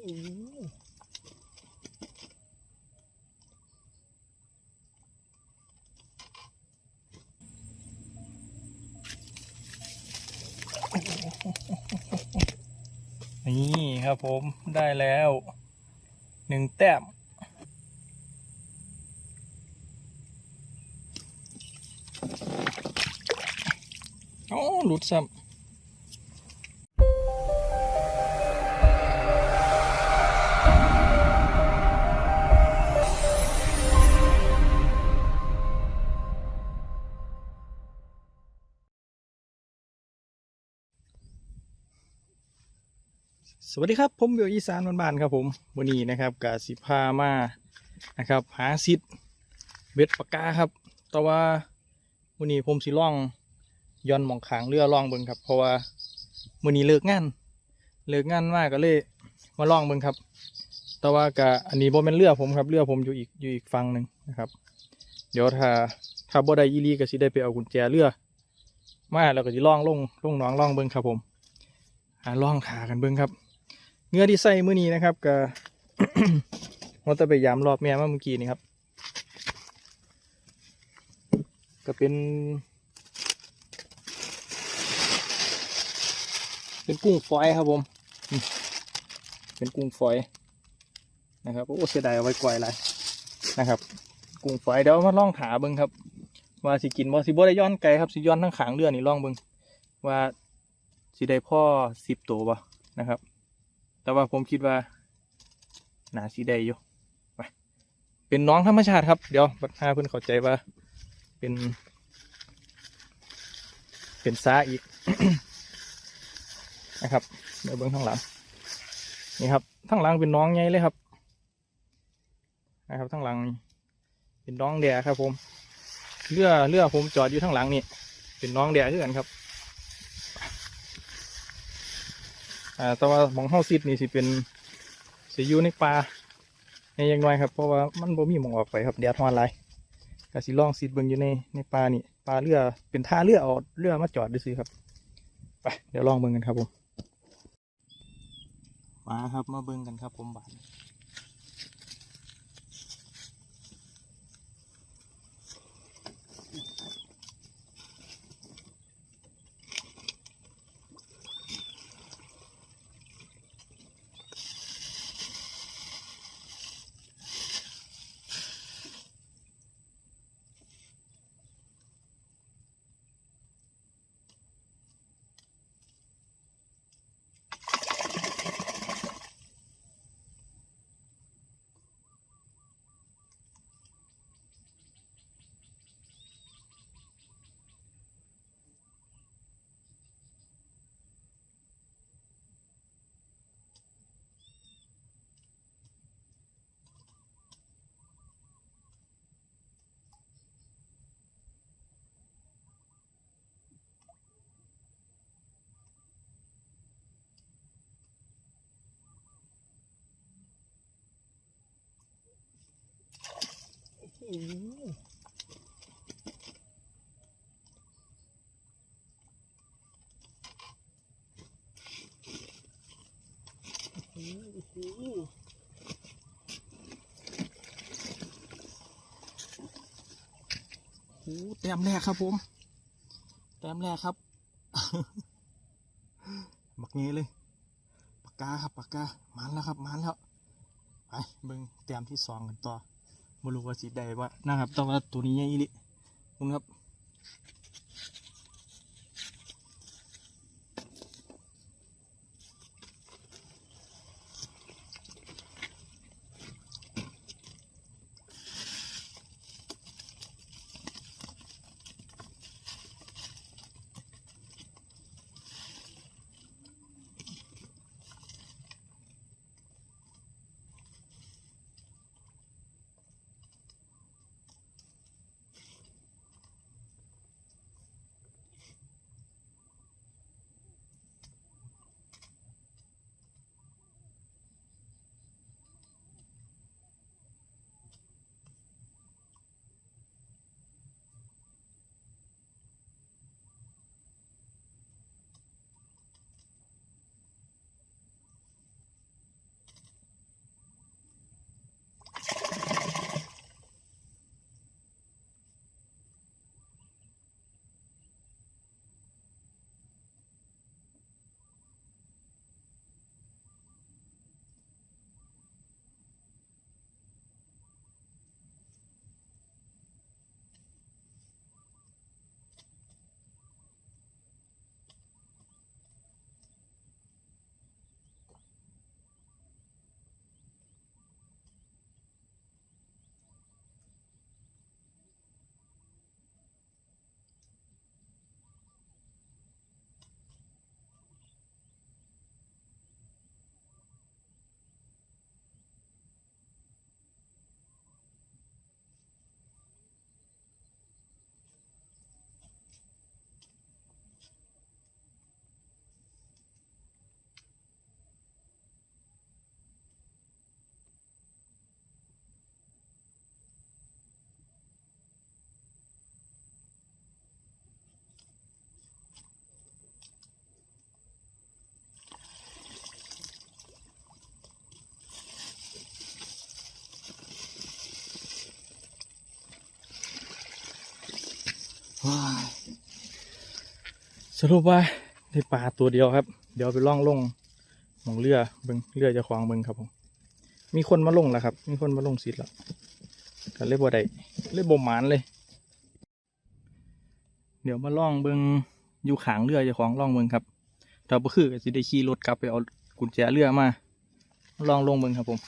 นี่ครับผมได้แล้วหนึ่งแต้มโอ้หลุดซ้ำ วัสดีครับผมเบลอีสานบ้านๆครับผมวันนี้นะครับกาสิพามานะครับหาซิดเบ็ดปากกาครับ แต่ว่าวันนี้ผมสิล่องย้อนหมองขางเรือล่องเบิงครับ เพราะว่ามื้อนี้เลิกงานเลิกงานมากก็เลยมาล่องเบิงครับ แต่ว่ากะอันนี้บ่แม่นเรือผมครับเรือผมอยู่อีกอยู่อีกฝั่งหนึ่งนะครับ เดี๋ยวถ้าถ้าบ่ได้อีลีก็สิได้ไปเอากุญแจเรือมาแล้วก็สิล่องลงลงหนองล่องเบิงครับผมหาล่องขากันเบิงครับ เงื้อที่ใส่มื้อนี้นะครับก็ว่าแต่ไปยามรอบแม่มาเมื่อกี้นี่ครับ ก็เป็น เป็นกุ้งฝอยครับผม เป็นกุ้งฝอยนะครับโอ้เสียดายเอาไว้กวยอะไรนะครับ กุ้งฝอยเดี๋ยวมาล่องถาเบิ้งครับ ว่าสิกินว่าสิบ่ได้ย้อนไกลครับสิย้อนทั้งขางเรือนี่ล่องเบิ้งว่าสิได้พ่อสิบตัวบ่นะครับ แต่ว่าผมคิดว่านาสิได้อยู่ไปเป็นน้องธรรมชาติครับ เดี๋ยวบัดหาเพิ่อนเข้าใจว่า เป็น เป็นซาอีกนะครับเดี๋ยวเบิ้งข้างหลังนี่ครับข้างหลังเป็นน้องใหญ่เลยครับ นะครับข้างหลังเป็นน้องแดครับ ผมเรือเรือผมจอดอยู่ข้างหลังนี่เป็นน้องแดคือกันครับ อ่าแต่ว่ามองเฮาซิดนี่สิเป็นสิอยู่ในป่าในยังไงครับเพราะว่ามันบ่มีมองออกไปครับแดดฮ้อนหลายก็สิลองซิดเบิ่งอยู่ในในป่านี่ป่าเรือเป็นท่าเรือเอาเรือมาจอดดูสิครับไปเดี๋ยวลองเบิ่งกันครับผมมาครับมาเบิ่งกันครับผมบาท โอ้แต้มแรกครับผมแต้มแรกครับบักเงี้เลยปากกาครับปากกามันแล้วครับมันแล้วไปเบิ่งแต้มที่สองกันต่อ ไม่รู้ว่าสีใดว่านะครับแต่ว่าตัวนี้ยังอีลิคุณครับ สรุปว่าได้ปลาตัวเดียวครับ เดี๋ยวไปล่องลงมองเรือเบิงเรือจะควางเบิงครับผม มีคนมาลงแล้วครับ มีคนมาลงสิทธ์แล้วกันเล่บ่ได้เล่บ่หมานเลย เดี๋ยวมาล่องเบิงอยู่ขางเรือจะควางล่องเบิงครับแต่ก็คือสิได้ขี่รถกลับไปเอากุญแจเรือมา ล่องลงเบิงครับผม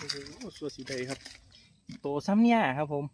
โอ้โหสัวสีใดครับ โตซ้ำเนี่ยครับผม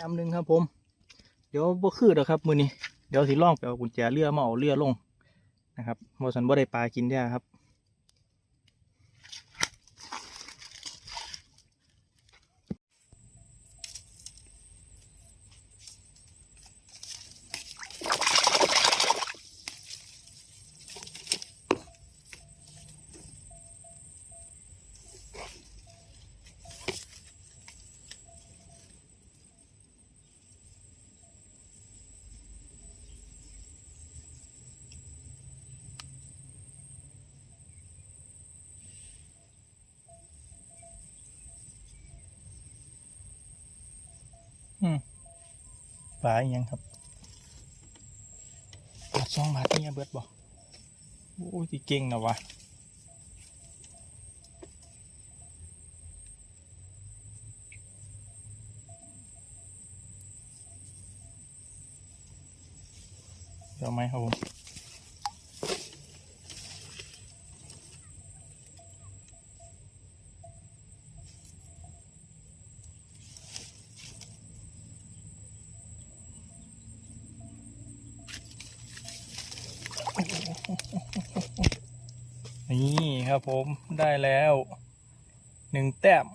อีกแต้มหนึ่งครับผม เดี๋ยวบ่คือเด้อครับมือนี้ เดี๋ยวสิล่องไปเอากุญแจเรือมาเอาเรือลงนะครับบ่สันบ่ได้ปลากินได้ครับ ปลาอย่างครับปลาสองมาทเนี่ยเบิดบอกโอ้ยสิเก่งนะวะเดี๋ยวไหมครับผม นี่ครับผมได้แล้วหนึ่งแต้ม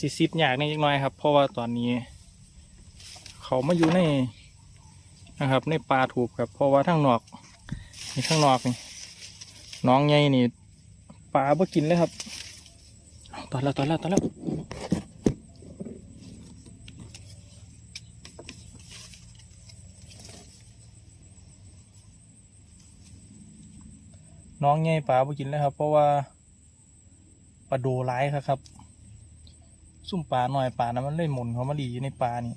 สิซิดยากนิดน่อยครับ เพราะว่าตอนนี้ เขามาอยู่ในนะครับในปลาถูกครับ เพราะว่าทั้งนอกนี่ข้งนอกนี่น้องใหญ่นี่ปลาบ่กินเลยครับตอนแล้วตอนแล้วตอนแล้วน้องใหญ่ปลาบ่กินเลยครับ เพราะว่าปลาโดร้ายครับ ซุ่มปลาหน่อยปลานะมันเลยหมุนเขามาดีอยู่ในปลานี่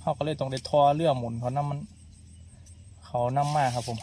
เขาก็เลยต้องได้ทอเรือหมุนเขานำมัน เขานำมากครับผม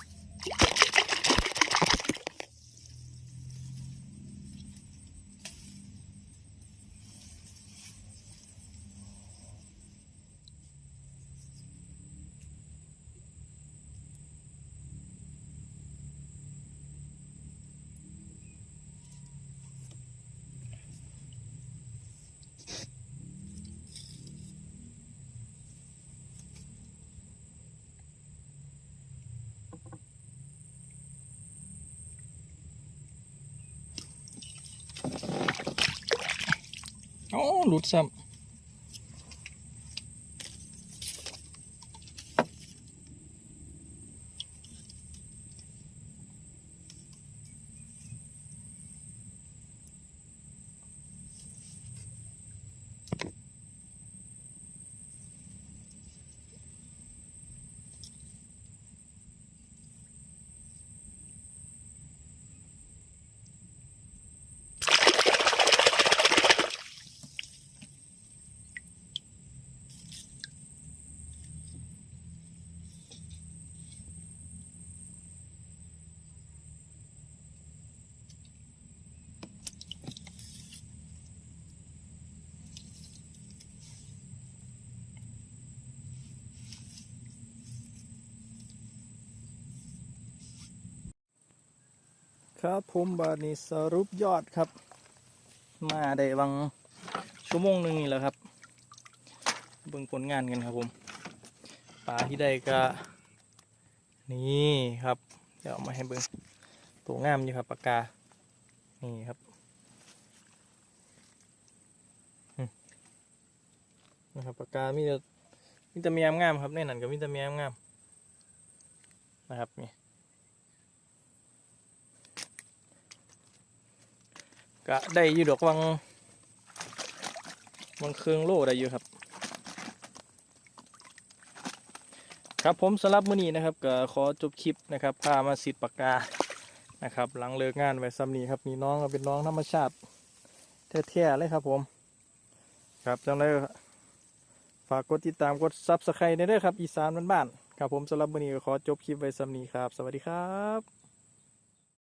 หลุดซ้ำ ครับผมบาดนี้สรุปยอดครับ มาได้วังชั่วโมงหนึ่งนี่แหละครับ เบิ่งผลงานกันครับผมปลาที่ได้ก็นี่ครับ เดี๋ยวมาให้เบิ่งตัวงามอยู่ครับปากกา นี่ครับนะครับปากกามีแต่มีแต่เมียงามครับในนั้นก็มีแต่เมียงามนะครับนี่ ก็ได้อยู่ดอกวังวังเครื่องโล่ได้อยู่ครับ ครับผมสำหรับมื้อนี้นะครับก็ขอจบคลิปนะครับพามาสิทธิ์ปากกานะครับ หลังเลิกงานไว้ซ้ำนี้ครับมีน้องเป็นน้องธรรมชาติแท้ๆเลยครับผม ครับจังเลยฝากกดติดตามกดซับสไครต์ด้วยครับ อีสานบ้านๆครับผมสำหรับมื้อนี้ขอจบคลิปไว้ซ้ำนี้ครับ สวัสดีครับ